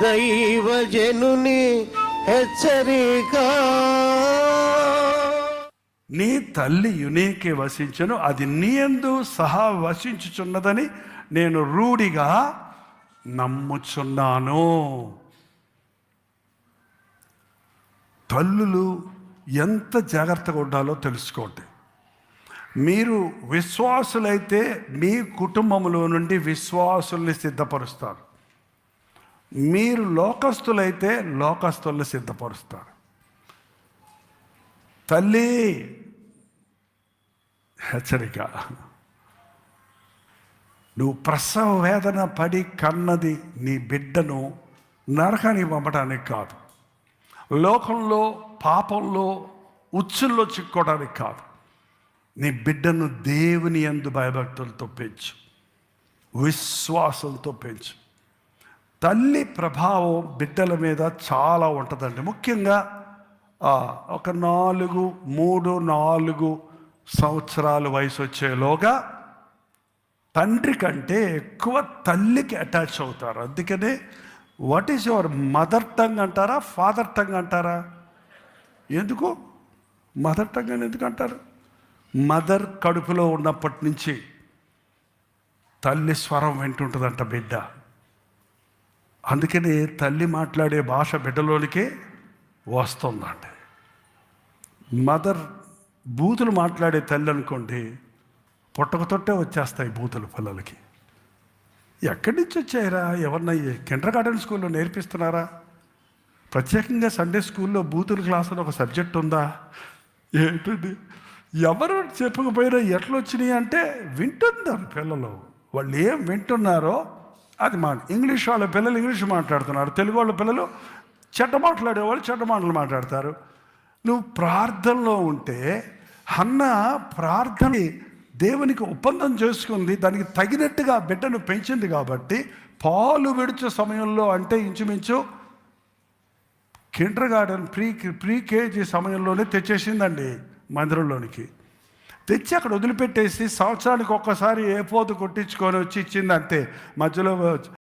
దైవజనుని హెచ్చరిక. నీ తల్లి యునేకే వసించను అది నీయందు సహా వసించుచున్నదని నేను రూఢిగా నమ్ముచున్నాను. తల్లులు ఎంత జాగ్రత్తగా ఉండాలో తెలుసుకోండి. మీరు విశ్వాసులైతే మీ కుటుంబంలో నుండి విశ్వాసుల్ని సిద్ధపరుస్తారు. మీరు లోకస్తులైతే లోకస్తుల్ని సిద్ధపరుస్తారు. తల్లి హెచ్చరిక. నువ్వు ప్రసవ వేదన పడి కన్నది నీ బిడ్డను నరకానికి పంపడానికి కాదు. లోకంలో పాపంలో ఉచ్చుల్లో చిక్కోవడానికి కాదు. నీ బిడ్డను దేవుని యందు భయభక్తులతో పెంచు. విశ్వాసంతో పెంచు. తల్లి ప్రభావం బిడ్డల మీద చాలా ఉంటుందండి. ముఖ్యంగా ఒక నాలుగు మూడు నాలుగు సంవత్సరాల వయసు వచ్చేలోగా తండ్రి కంటే ఎక్కువ తల్లికి అటాచ్ అవుతారు. అందుకనే what is your mother tongue అంటారా ఫాదర్ టంగ్ అంటారా? ఎందుకు? మదర్ టంగ్ అని ఎందుకు అంటారు? మదర్ కడుపులో ఉన్నప్పటి నుంచి తల్లి స్వరం వింటుంటుందంట బిడ్డ. అందుకని తల్లి మాట్లాడే భాష బిడ్డలోనికే వస్తుందండి మదర్ బూతులు మాట్లాడే తల్లి అనుకోండి పుట్టకతోటే వచ్చేస్తాయి బూతులు పిల్లలకి. ఎక్కడి నుంచి వచ్చాయిరా? ఎవరన్నా కిండర్ గార్డెన్ స్కూల్లో నేర్పిస్తున్నారా? ప్రత్యేకంగా సండే స్కూల్లో బూతుల క్లాస్ అని ఒక సబ్జెక్ట్ ఉందా? ఏంటండి ఎవరు చెప్పకపోయినా ఎట్లా వచ్చినాయి అంటే వింటున్నారు పిల్లలు. వాళ్ళు ఏం వింటున్నారో అది మాట. ఇంగ్లీష్ వాళ్ళ పిల్లలు ఇంగ్లీష్ మాట్లాడుతున్నారు. తెలుగు వాళ్ళ పిల్లలు చెడ్డ మాట్లాడే వాళ్ళు చెడ్డ మాటలు మాట్లాడతారు. నువ్వు ప్రార్థనలో ఉంటే అన్న ప్రార్థన దేవునికి ఒప్పందం చేసుకుంది. దానికి తగినట్టుగా బిడ్డను పెంచింది కాబట్టి పాలు విడిచే సమయంలో అంటే ఇంచుమించు kindergarten pre pre KG సమయంలోనే తెచ్చేసిందండి మందిరంలోనికి. తెచ్చి అక్కడ వదిలిపెట్టేసి సంవత్సరానికి ఒక్కసారి ఏ పోతు కొట్టించుకొని వచ్చి ఇచ్చింది అంతే మధ్యలో